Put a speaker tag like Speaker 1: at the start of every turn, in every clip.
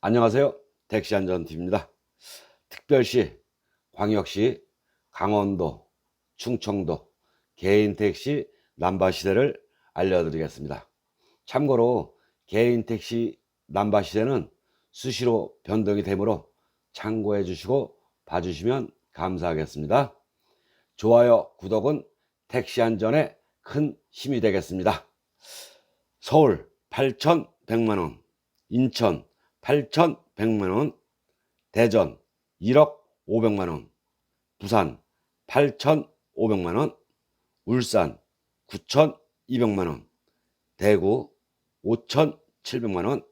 Speaker 1: 안녕하세요. 택시안전팀입니다. 특별시, 광역시, 강원도, 충청도 개인 택시 남바 시대를 알려드리겠습니다. 참고로 개인 택시 남바 시대는 수시로 변동이 되므로 참고해 주시고 봐주시면 감사하겠습니다. 좋아요, 구독은 택시 안전에 큰 힘이 되겠습니다. 서울 8,100만원, 인천 8,100만원, 대전 1억 500만원, 부산 8,500만원, 울산 9,200만원, 대구 5,700만원,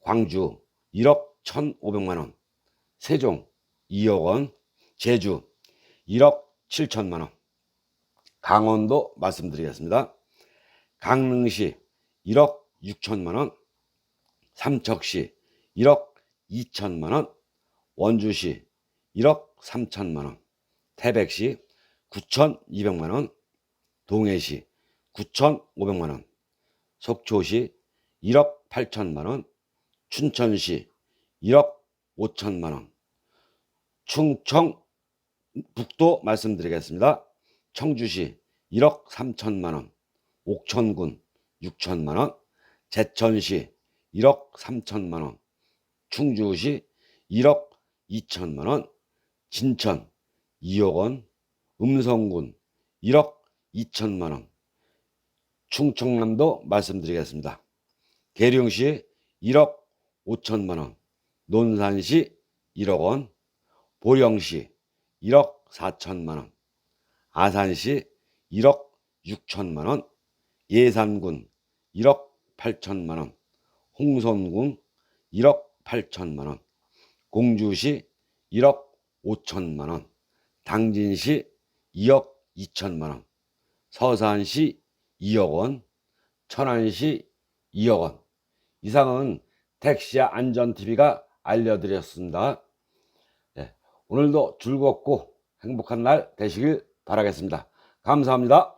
Speaker 1: 광주 1억 1,500만원, 세종 2억원, 제주 1억 7천만원, 강원도 말씀드리겠습니다. 강릉시 1억 6천만원, 삼척시 1억 2천만 원, 원주시 1억 3천만 원, 태백시 9,200만 원, 동해시 9,500만 원, 속초시 1억 8천만 원, 춘천시 1억 5천만 원, 충청 북도 말씀드리겠습니다. 청주시 1억 3천만 원, 옥천군 6천만 원, 제천시 1억 3천만 원, 충주시 1억 2천만 원, 진천 2억 원, 음성군 1억 2천만 원, 충청남도 말씀드리겠습니다. 계룡시 1억 5천만 원, 논산시 1억 원, 보령시 1억 4천만 원, 아산시 1억 6천만 원, 예산군 1억 8천만 원, 홍선군 1억 8천만 원, 공주시 1억 5천만 원, 당진시 2억 2천만 원, 서산시 2억 원, 천안시 2억 원. 이상은 택시 안전TV가 알려드렸습니다. 네, 오늘도 즐겁고 행복한 날 되시길 바라겠습니다. 감사합니다.